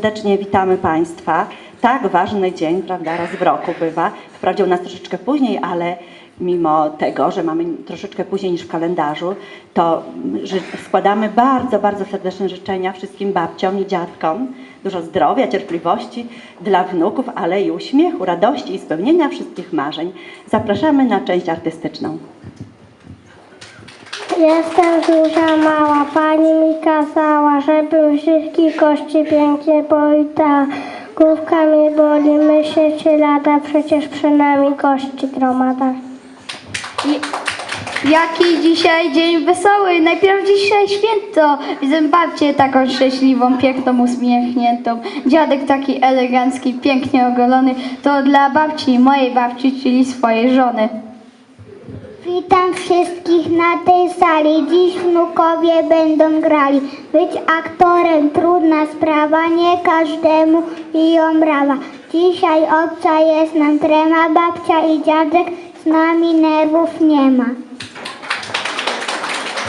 Serdecznie witamy Państwa. Tak ważny dzień, prawda, raz w roku bywa. Wprawdzie u nas troszeczkę później, ale mimo tego, że mamy troszeczkę później niż w kalendarzu, to ży- składamy bardzo, bardzo serdeczne życzenia wszystkim babciom i dziadkom. Dużo zdrowia, cierpliwości dla wnuków, ale i uśmiechu, radości i spełnienia wszystkich marzeń. Zapraszamy na część artystyczną. Jestem duża mała, pani mi kazała, żebym wszystkich gości pięknie powitała. Główka mi boli, myślę czy lada, przecież przy nami gości gromada. Jaki dzisiaj dzień wesoły, najpierw dzisiaj święto. Widzę babcię taką szczęśliwą, piękną, uśmiechniętą. Dziadek taki elegancki, pięknie ogolony. To dla babci, mojej babci, czyli swojej żony. Witam wszystkich na tej sali, dziś wnukowie będą grali. Być aktorem trudna sprawa, nie każdemu ją brawa. Dzisiaj obca jest nam trema, babcia i dziadek, z nami nerwów nie ma.